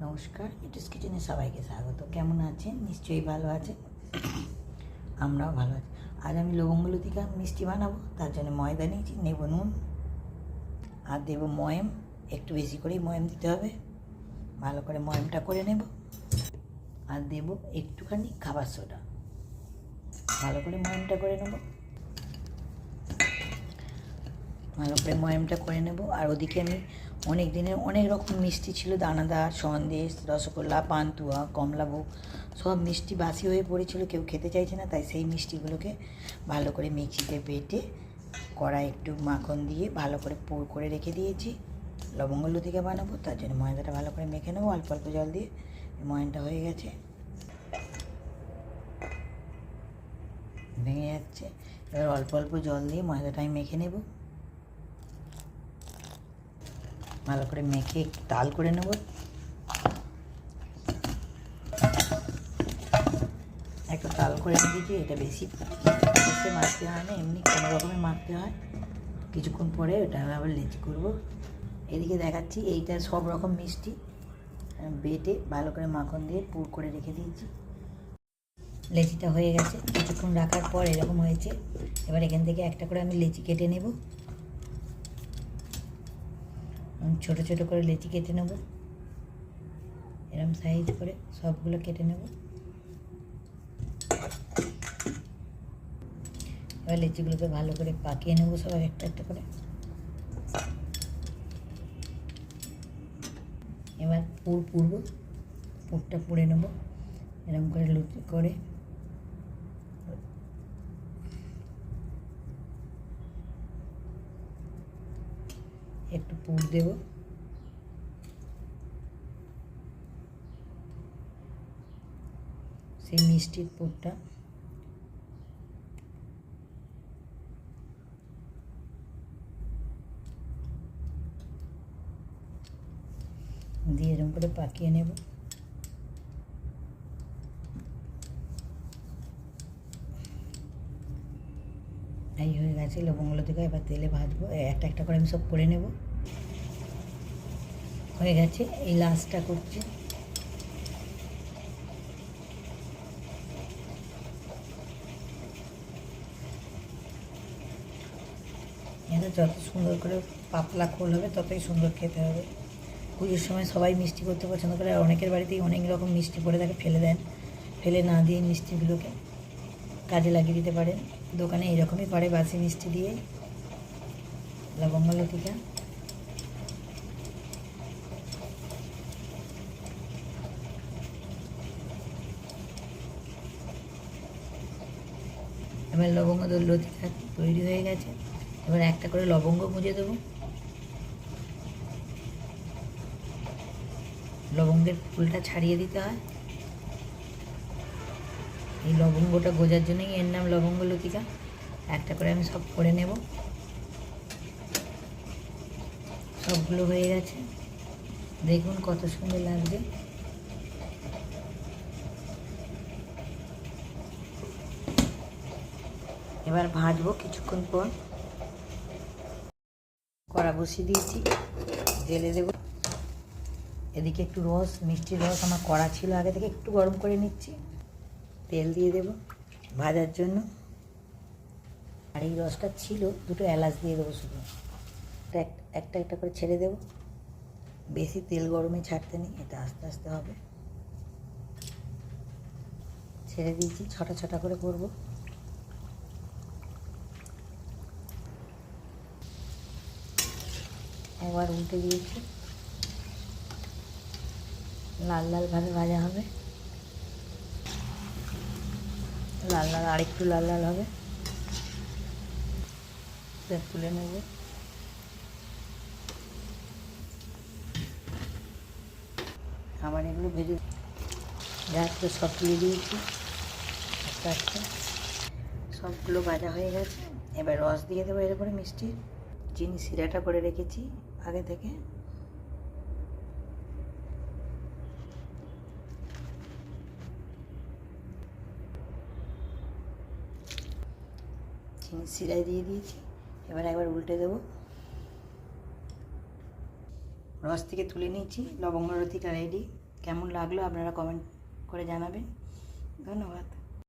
নমস্কার ইটুস কিচেনে সবাইকে স্বাগত। কেমন আছেন? নিশ্চয়ই ভালো আছেন? আমরাও ভালো আছি। আজ আমি লবঙ্গ লতিকা মিষ্টি বানাবো। তার জন্য ময়দা নিয়েছি, নেব নুন আর দেবো ময়ম। একটু বেশি করেই ময়ম দিতে হবে। ভালো করে ময়মটা করে নেব। আর দেবো একটুখানি খাবার সোডা। ভালো করে ময়মটা করে নেব। ভালো করে ময়মটা করে নেব। আর ওদিকে আমি অনেক দিনের অনেক রকম মিষ্টি ছিল, দানাদার, সন্দেশ, রসগোল্লা, পান্তুয়া, কমলাভোগ, সব মিষ্টি বাসি হয়ে পড়েছিল, কেউ খেতে চাইছে না, তাই সেই মিষ্টিগুলোকে ভালো করে মিক্সিতে বেটে কড়াই একটু মাখন দিয়ে ভালো করে পুর করে রেখে দিয়েছি। লবঙ্গ লতিকা বানাবো, তার জন্য ময়দাটা ভালো করে মেখে নেব, অল্প অল্প জল দিয়ে ময়নটা হয়ে গেছে। ভেঙে যাচ্ছে, এবার অল্প অল্প জল দিয়ে ময়দাটা আমি মেখে নেব। ভালো করে মেখে তাল করে নেব। একটু তাল করে নিয়েছি এটা বেশি মাখতে হয় না, এমনি কোনো রকমের মাখতে হয়। কিছুক্ষণ পরে ওটা আবার লেচি করব। এদিকে দেখাচ্ছি, এইটা সব রকম মিষ্টি। বেটে ভালো করে মাখন দিয়ে পুর করে রেখে দিয়েছি। লেচিটা হয়ে গেছে। কিছুক্ষণ রাখার পর এরকম হয়েছে। এবার এখান থেকে একটা করে আমি লেচি কেটে নেব। ছোট ছোট করে লেচি কেটে নেব। এরম সাইজ করে সবগুলো কেটে নেব। এবার লেচিগুলোকে ভালো করে পাকিয়ে নেব সব একটা একটা করে। এবার পুর পুরব, পুরটা পুড়ে নেব। এরম করে লুচি করে একটু পুর দেব। সেই মিষ্টির পুরটা। দিয়ে এরকম করে পাকিয়ে নেব। এই হয়ে গেছে, লবঙ্গগুলো থেকে এবার তেলে ভাজবো। একটা একটা করে আমি সব করে নেব। হয়ে গেছে, এই লাস্টটা করছি। এটা যত সুন্দর করে পাতলা খোল হবে, ততই সুন্দর খেতে হবে। পুজোর সময় সবাই মিষ্টি করতে পছন্দ করে, আর অনেকের বাড়িতেই অনেক রকম মিষ্টি পড়ে থাকে, ফেলে দেন। ফেলে না দিয়ে মিষ্টিগুলোকে। কাজে লাগিয়ে দিতে পারেন দোকানে এরকমই করে বাসি মিষ্টি দিয়ে। লবঙ্গ লতিকা। এবার লবঙ্গ লতিকা তৈরি হয়ে গেছে। এবার একটা করে লবঙ্গ মুজে দেবো। লবঙ্গের ফুলটা ছাড়িয়ে দিতে হয়। এই লবঙ্গটা গোজার জন্যই এর নাম লবঙ্গ লতিকা। একটা করে আমি সব করে নেব। সবগুলো হয়ে গেছে। দেখুন কত সুন্দর লাগবে এবার ভাজবো কিছুক্ষণ পর। কড়া বসিয়ে দিয়েছি। জেলে দেবো। এদিকে একটু রস মিষ্টির রস, আমার কড়া ছিল আগে থেকে একটু গরম করে নিচ্ছি। তেল দিয়ে দেব ভাজার জন্য। আর এই রসটা ছিল দুটো এলাচ দিয়ে দেবো শুধু। একটা একটা করে ছেড়ে দেব। বেশি তেল গরমে ছাড়তে নেই, এটা আস্তে আস্তে হবে। ছেড়ে দিয়েছি, ছটা ছটা করে করব। একবার উল্টে দিয়েছি। লাল লালভাবে ভাজা হবে। লাল লাল, আরেকটু লাল লাল হবে। তুলে নেব। আবার এগুলো ভেজে গ্যাসগুলো সব তুলে দিয়েছি। আস্তে আস্তে। সবগুলো ভাজা হয়ে গেছে। এবার রস দিয়ে দেবো এর করে মিষ্টি। চিনি সিরাটা করে রেখেছি আগে থেকে। সিরাই দিয়ে দিয়েছি। এবার একবার উল্টে দেবো। রস থেকে তুলে নিয়েছি। লবঙ্গ লতিকা রেডি কেমন লাগল আপনারা কমেন্ট করে জানাবেন। ধন্যবাদ।